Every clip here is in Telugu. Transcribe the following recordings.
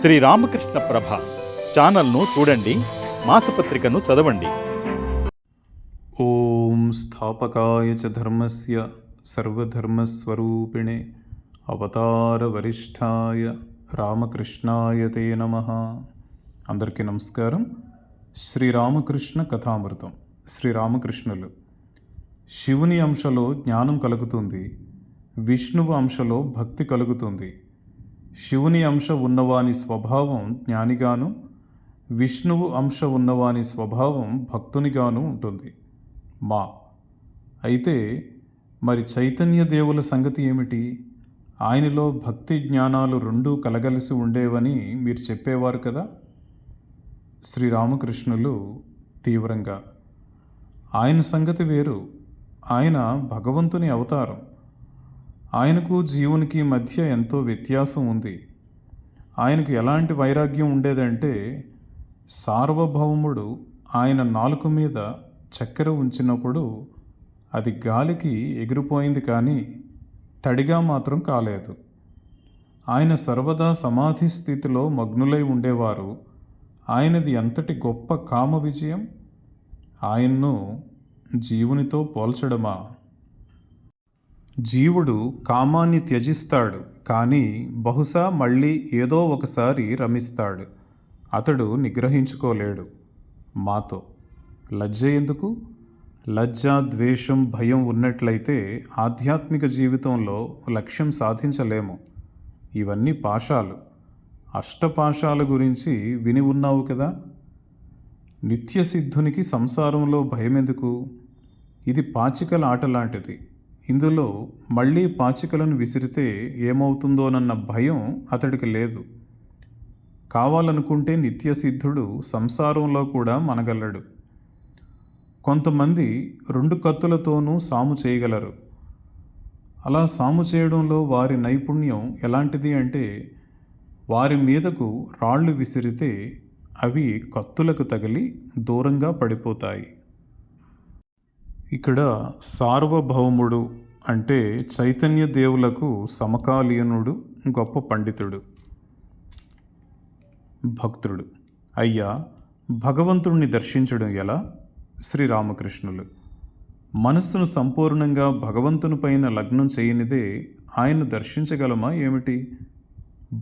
శ్రీ రామకృష్ణ ప్రభ ఛానల్ను చూడండి మాసపత్రికను చదవండి. ఓం స్థాపకాయ చ ధర్మస్య సర్వధర్మస్వరూపిణే అవతార వరిష్టాయ రామకృష్ణాయ తే నమ. అందరికీ నమస్కారం. శ్రీరామకృష్ణ కథామృతం. శ్రీరామకృష్ణులు శివుని అంశలో జ్ఞానం కలుగుతుంది విష్ణువు అంశలో భక్తి కలుగుతుంది శివుని అంశ ఉన్నవాని స్వభావం జ్ఞానిగాను విష్ణువు అంశ ఉన్నవాని స్వభావం భక్తునిగాను ఉంటుంది. మా. అయితే మరి చైతన్య దేవుల సంగతి ఏమిటి? ఆయనలో భక్తి జ్ఞానాలు రెండూ కలగలిసి ఉండేవని మీరు చెప్పేవారు కదా? శ్రీరామకృష్ణులు తీవ్రంగా. ఆయన సంగతి వేరు. ఆయన భగవంతుని అవతారం. ఆయనకు జీవునికి మధ్య ఎంతో వ్యత్యాసం ఉంది. ఆయనకు ఎలాంటి వైరాగ్యం ఉండేదంటే సార్వభౌముడు ఆయన నాలుక మీద చక్కెర ఉంచినప్పుడు అది గాలికి ఎగిరిపోయింది కానీ తడిగా మాత్రం కాలేదు. ఆయన సర్వదా సమాధి స్థితిలో మగ్నులై ఉండేవారు. ఆయనది ఎంతటి గొప్ప కామ విజయం ఆయన్ను జీవునితో పోల్చడమా? జీవుడు కామాన్ని త్యజిస్తాడు కానీ బహుశా మళ్ళీ ఏదో ఒకసారి రమిస్తాడు. అతడు నిగ్రహించుకోలేడు. మాతో లజ్జ ఎందుకు? లజ్జ ద్వేషం భయం ఉన్నట్లయితే ఆధ్యాత్మిక జీవితంలో లక్ష్యం సాధించలేము. ఇవన్నీ పాశాలు. అష్టపాశాల గురించి విని ఉన్నావు కదా? నిత్యసిద్ధునికి సంసారంలో భయమెందుకు? ఇది పాచికల ఆట లాంటిది ఇందులో మళ్ళీ పాచికలను విసిరితే ఏమవుతుందోనన్న భయం అతడికి లేదు. కావాలనుకుంటే నిత్యసిద్ధుడు సంసారంలో కూడా మనగలడు. కొంతమంది రెండు కత్తులతోనూ సాము చేయగలరు. అలా సాము చేయడంలో వారి నైపుణ్యం ఎలాంటిది అంటే వారి మీదకు రాళ్ళు విసిరితే అవి కత్తులకు తగిలి దూరంగా పడిపోతాయి. ఇక్కడ సార్వభౌముడు అంటే చైతన్య దేవులకు సమకాలీనుడు గొప్ప పండితుడు భక్తుడు. అయ్యా భగవంతుణ్ణి దర్శించడం ఎలా? శ్రీరామకృష్ణులు. మనస్సును సంపూర్ణంగా భగవంతుని పైన లగ్నం చేయనిదే ఆయన దర్శించగలమా ఏమిటి?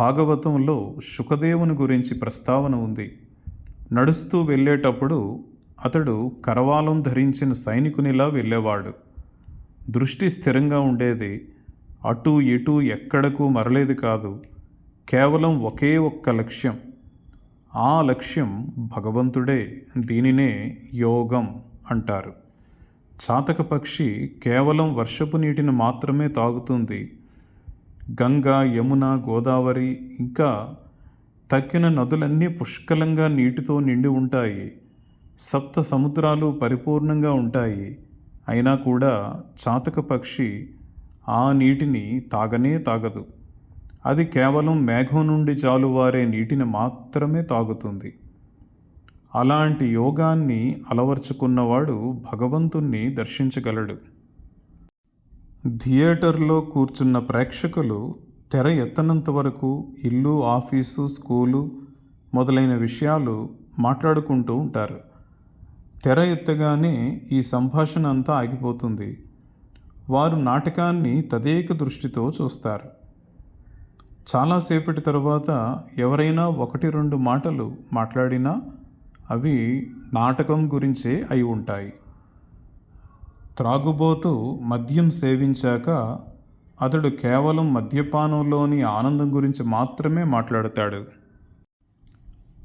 భాగవతంలో శుకదేవుని గురించి ప్రస్తావన ఉంది. నడుస్తూ వెళ్ళేటప్పుడు అతడు కరవాలం ధరించిన సైనికునిలా వెళ్ళేవాడు. దృష్టి స్థిరంగా ఉండేది. అటు ఇటు ఎక్కడకు మరలేది కాదు. కేవలం ఒకే ఒక్క లక్ష్యం. ఆ లక్ష్యం భగవంతుడే దీనినే యోగం అంటారు. చాతక పక్షి కేవలం వర్షపు నీటిని మాత్రమే తాగుతుంది. గంగా యమున గోదావరి ఇంకా తక్కిన నదులన్నీ పుష్కలంగా నీటితో నిండి ఉంటాయి. సప్త సముద్రాలు పరిపూర్ణంగా ఉంటాయి. అయినా కూడా చాతక పక్షి ఆ నీటిని తాగనే తాగదు. అది కేవలం మేఘం నుండి జాలువారే నీటిని మాత్రమే తాగుతుంది. అలాంటి యోగాన్ని అలవర్చుకున్నవాడు భగవంతుణ్ణి దర్శించగలడు. థియేటర్లో కూర్చున్న ప్రేక్షకులు తెర ఎత్తనంత వరకు ఇల్లు ఆఫీసు స్కూలు మొదలైన విషయాలు మాట్లాడుకుంటూ ఉంటారు. తెర ఎత్తగానే ఈ సంభాషణ అంతా ఆగిపోతుంది. వారు నాటకాన్ని తదేక దృష్టితో చూస్తారు. చాలాసేపటి తరువాత ఎవరైనా ఒకటి రెండు మాటలు మాట్లాడినా అవి నాటకం గురించే అయి ఉంటాయి. త్రాగుబోతు మద్యం సేవించాక అతడు కేవలం మద్యపానంలోని ఆనందం గురించి మాత్రమే మాట్లాడతాడు.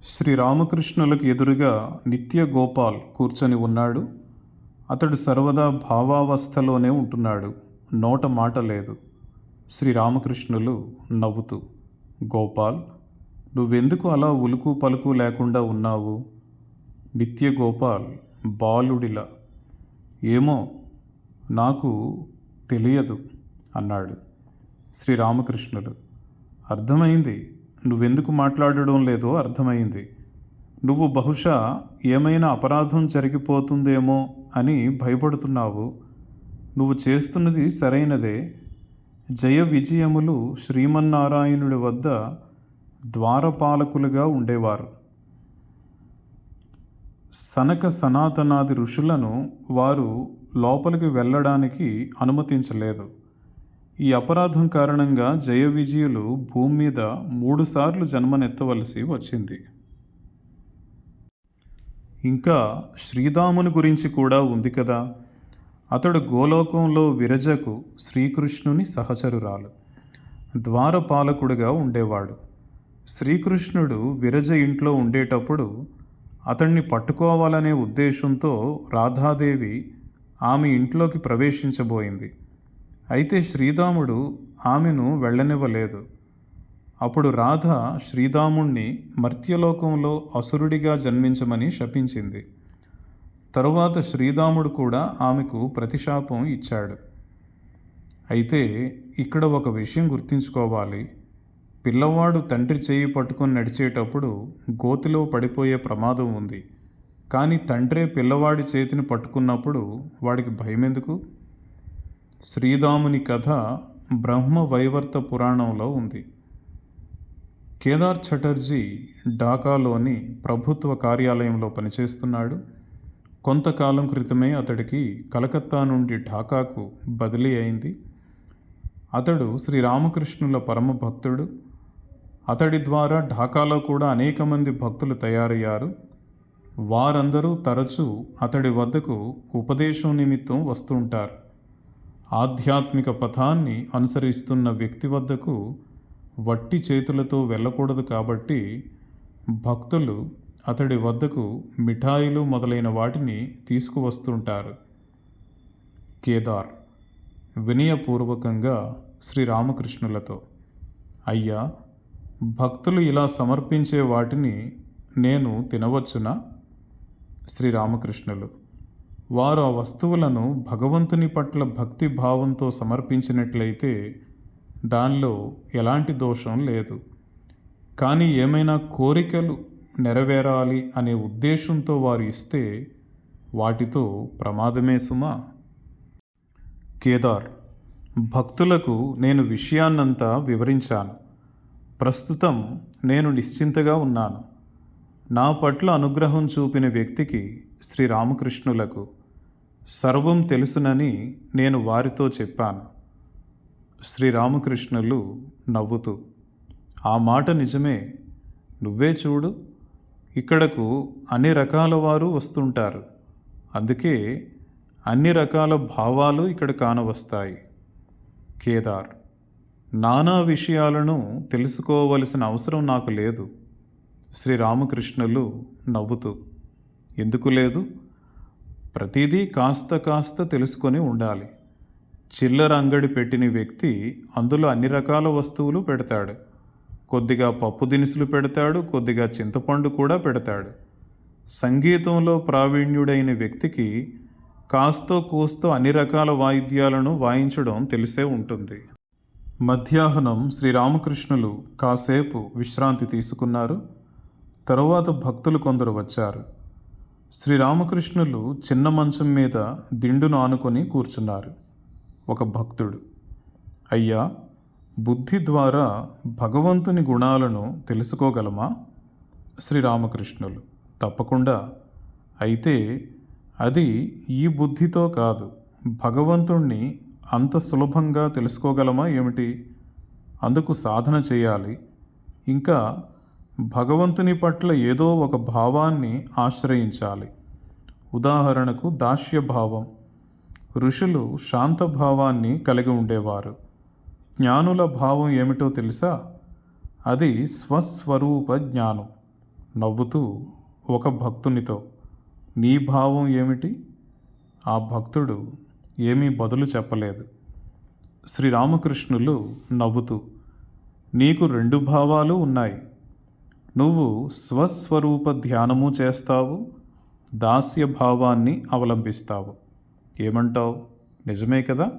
శ్రీరామకృష్ణులకు ఎదురుగా నిత్య గోపాల్ కూర్చొని ఉన్నాడు. అతడు సర్వదా భావావస్థలోనే ఉంటున్నాడు. నోట మాట లేదు. శ్రీరామకృష్ణులు నవ్వుతూ గోపాల్ నువ్వెందుకు అలా ఉలుకు పలుకు లేకుండా ఉన్నావు? నిత్య గోపాల్ బాలుడిలా. ఏమో నాకు తెలియదు అన్నాడు శ్రీరామకృష్ణులు. అర్థమైంది? నువ్వెందుకు మాట్లాడడం లేదో అర్థమైంది. నువ్వు బహుశా ఏమైనా అపరాధం జరిగిపోతుందేమో అని భయపడుతున్నావు. నువ్వు చేస్తున్నది సరైనదే. జయ విజయములు శ్రీమన్నారాయణుడి వద్ద ద్వారపాలకులుగా ఉండేవారు. సనక సనాతనాది ఋషులను వారు లోపలికి వెళ్ళడానికి అనుమతించలేదు. ఈ అపరాధం కారణంగా జయ విజయులు భూమి మీద మూడుసార్లు జన్మనెత్తవలసి వచ్చింది. ఇంకా శ్రీరాముని గురించి కూడా ఉంది కదా. అతడు గోలోకంలో విరజకు శ్రీకృష్ణుని సహచరురాలు. ద్వారపాలకుడుగా ఉండేవాడు. శ్రీకృష్ణుడు విరజ ఇంట్లో ఉండేటప్పుడు అతన్ని పట్టుకోవాలనే ఉద్దేశంతో రాధాదేవి ఆమె ఇంట్లోకి ప్రవేశించబోయింది. అయితే శ్రీరాముడు ఆమెను వెళ్ళనివ్వలేదు. అప్పుడు రాధ శ్రీరాముణ్ణి మర్త్యలోకంలో అసురుడిగా జన్మించమని శపించింది. తరువాత శ్రీరాముడు కూడా ఆమెకు ప్రతిశాపం ఇచ్చాడు. అయితే ఇక్కడ ఒక విషయం గుర్తుంచుకోవాలి. పిల్లవాడు తండ్రి చేయి పట్టుకొని నడిచేటప్పుడు గోతిలో పడిపోయే ప్రమాదం ఉంది. కానీ తండ్రే పిల్లవాడి చేతిని పట్టుకున్నప్పుడు వాడికి భయం ఎందుకు శ్రీరాముని కథ బ్రహ్మ వైవర్త పురాణంలో ఉంది. కేదార్ చటర్జీ ఢాకాలోని ప్రభుత్వ కార్యాలయంలో పనిచేస్తున్నాడు. కొంతకాలం క్రితమే అతడికి కలకత్తా నుండి ఢాకాకు బదిలీ అయింది. అతడు శ్రీరామకృష్ణుల పరమ భక్తుడు. అతడి ద్వారా ఢాకాలో కూడా అనేక మంది భక్తులు తయారయ్యారు. వారందరూ తరచూ అతడి వద్దకు ఉపదేశం నిమిత్తం వస్తుంటారు. ఆధ్యాత్మిక పథాన్ని అనుసరిస్తున్న వ్యక్తి వద్దకు వట్టి చేతులతో వెళ్ళకూడదు కాబట్టి భక్తులు అతడి వద్దకు మిఠాయిలు మొదలైన వాటిని తీసుకువస్తుంటారు. కేదార్ వినయపూర్వకంగా శ్రీరామకృష్ణులతో అయ్యా భక్తులు ఇలా సమర్పించే వాటిని నేను తినవచ్చునా? శ్రీరామకృష్ణులు వారు ఆ వస్తువులను భగవంతుని పట్ల భక్తి భావంతో సమర్పించినట్లయితే దానిలో ఎలాంటి దోషం లేదు. కానీ ఏమైనా కోరికలు నెరవేరాలి అనే ఉద్దేశంతో వారు ఇస్తే వాటితో ప్రమాదమే సుమా. కేదార్ భక్తులకు నేను విషయాన్నంతా వివరించాను. ప్రస్తుతం నేను నిశ్చింతగా ఉన్నాను. నా పట్ల అనుగ్రహం చూపిన వ్యక్తికి శ్రీరామకృష్ణులకు సర్వం తెలుసునని నేను వారితో చెప్పాను. శ్రీరామకృష్ణులు నవ్వుతూ ఆ మాట నిజమే నువ్వే చూడు ఇక్కడకు అన్ని రకాల వారు వస్తుంటారు. అందుకే అన్ని రకాల భావాలు ఇక్కడ కానవస్తాయి. కేదార్ నానా విషయాలను తెలుసుకోవలసిన అవసరం నాకు లేదు. శ్రీరామకృష్ణులు నవ్వుతూ ఎందుకు లేదు? ప్రతిదీ కాస్త కాస్త తెలుసుకొని ఉండాలి. చిల్లర అంగడి పెట్టిన వ్యక్తి అందులో అన్ని రకాల వస్తువులు పెడతాడు. కొద్దిగా పప్పు దినుసులు పెడతాడు కొద్దిగా చింతపండు కూడా పెడతాడు. సంగీతంలో ప్రావీణ్యుడైన వ్యక్తికి కాస్తో కూస్తో అన్ని రకాల వాయిద్యాలను వాయించడం తెలిసే ఉంటుంది. మధ్యాహ్నం శ్రీరామకృష్ణులు కాసేపు విశ్రాంతి తీసుకున్నారు. తరువాత భక్తులు కొందరు వచ్చారు. శ్రీరామకృష్ణులు చిన్న మంచం మీద దిండును ఆనుకొని కూర్చున్నారు. ఒక భక్తుడు అయ్యా బుద్ధి ద్వారా భగవంతుని గుణాలను తెలుసుకోగలమా? శ్రీరామకృష్ణులు తప్పకుండా. అయితే అది ఈ బుద్ధితో కాదు. భగవంతుణ్ణి అంత సులభంగా తెలుసుకోగలమా ఏమిటి? అందుకు సాధన చేయాలి. ఇంకా భగవంతుని పట్ల ఏదో ఒక భావాన్ని ఆశ్రయించాలి. ఉదాహరణకు దాస్య భావం ఋషులు శాంత భావాన్ని కలిగి ఉండేవారు. జ్ఞానుల భావం ఏమిటో తెలుసా? అది స్వస్వరూప జ్ఞానం. నవ్వుతూ ఒక భక్తునితో నీ భావం ఏమిటి? ఆ భక్తుడు ఏమీ బదులు చెప్పలేదు. శ్రీరామకృష్ణులు నవ్వుతూ నీకు రెండు భావాలు ఉన్నాయి. నువ్వు స్వస్వరూప ధ్యానము చేస్తావు దాస్య భావాన్ని అవలంబిస్తావు. ఏమంటావు? నిజమే కదా?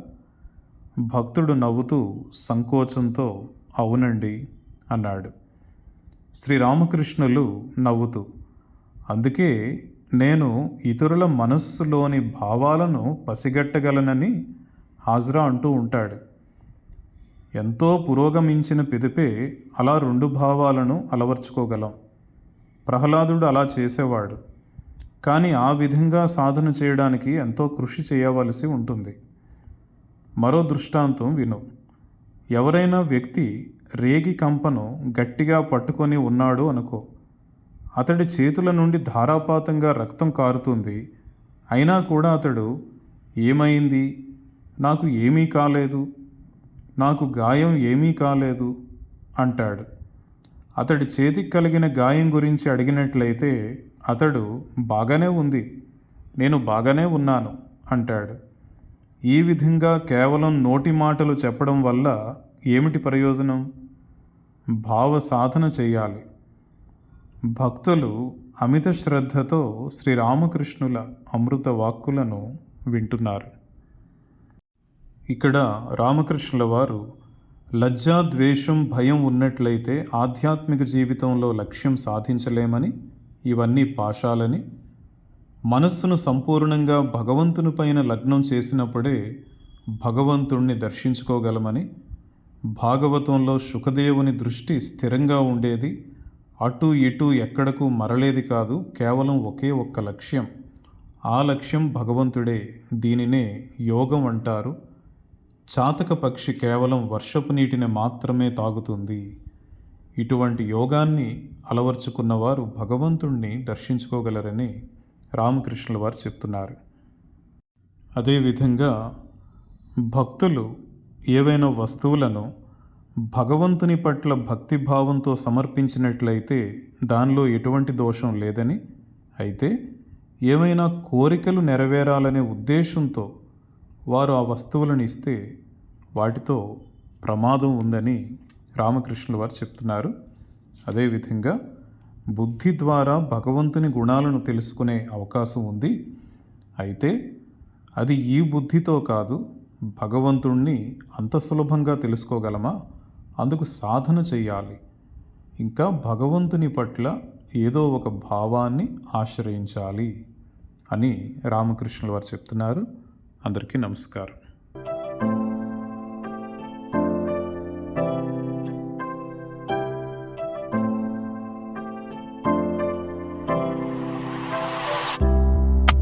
భక్తుడు నవ్వుతూ సంకోచంతో అవునండి అన్నాడు. శ్రీరామకృష్ణులు నవ్వుతూ అందుకే నేను ఇతరుల మనస్సులోని భావాలను పసిగట్టగలనని హాజ్రా అంటూ ఉంటాడు. ఎంతో పురోగమించిన పిదిపే అలా రెండు భావాలను అలవర్చుకోగలం. ప్రహ్లాదుడు అలా చేసేవాడు. కానీ ఆ విధంగా సాధన చేయడానికి ఎంతో కృషి చేయవలసి ఉంటుంది. మరో దృష్టాంతం విను. ఎవరైనా వ్యక్తి రేగి కంపను గట్టిగా పట్టుకొని ఉన్నాడు అనుకో. అతడి చేతుల నుండి ధారాపాతంగా రక్తం కారుతుంది. అయినా కూడా అతడు ఏమైంది? నాకు ఏమీ కాలేదు. నాకు గాయం ఏమీ కాలేదు అంటాడు. అతడి చేతికి కలిగిన గాయం గురించి అడిగినట్లయితే అతడు బాగానే ఉంది నేను బాగానే ఉన్నాను అంటాడు. ఈ విధంగా కేవలం నోటి మాటలు చెప్పడం వల్ల ఏమిటి ప్రయోజనం? భావ సాధన చేయాలి. భక్తులు అమిత శ్రద్ధతో శ్రీరామకృష్ణుల అమృత వాక్కులను వింటున్నారు. ఇక్కడ రామకృష్ణుల వారు లజ్జా ద్వేషం భయం ఉన్నట్లయితే ఆధ్యాత్మిక జీవితంలో లక్ష్యం సాధించలేమని ఇవన్నీ పాశాలని మనస్సును సంపూర్ణంగా భగవంతుని పైన లగ్నం చేసినప్పుడే భగవంతుణ్ణి దర్శించుకోగలమని భాగవతంలో సుఖదేవుని దృష్టి స్థిరంగా ఉండేది అటు ఇటు ఎక్కడకు మరలేది కాదు కేవలం ఒకే ఒక్క లక్ష్యం. ఆ లక్ష్యం భగవంతుడే దీనినే యోగం అంటారు. చాతక పక్షి కేవలం వర్షపు నీటిని మాత్రమే తాగుతుంది. ఇటువంటి యోగాన్ని అలవర్చుకున్నవారు భగవంతుణ్ణి దర్శించుకోగలరని రామకృష్ణుల వారు చెప్తున్నారు. అదేవిధంగా భక్తులు ఏవైనా వస్తువులను భగవంతుని పట్ల భక్తిభావంతో సమర్పించినట్లయితే దానిలో ఎటువంటి దోషం లేదని అయితే ఏమైనా కోరికలు నెరవేరాలనే ఉద్దేశంతో వారు ఆ వస్తువులను ఇస్తే వాటితో ప్రమాదం ఉందని రామకృష్ణుల వారు చెప్తున్నారు. అదేవిధంగా బుద్ధి ద్వారా భగవంతుని గుణాలను తెలుసుకునే అవకాశం ఉంది. అయితే అది ఈ బుద్ధితో కాదు భగవంతుణ్ణి అంత సులభంగా తెలుసుకోగలమా? అందుకు సాధన చేయాలి. ఇంకా భగవంతుని పట్ల ఏదో ఒక భావాన్ని ఆశ్రయించాలి అని రామకృష్ణుల వారు చెప్తున్నారు. అందరికీ నమస్కారం.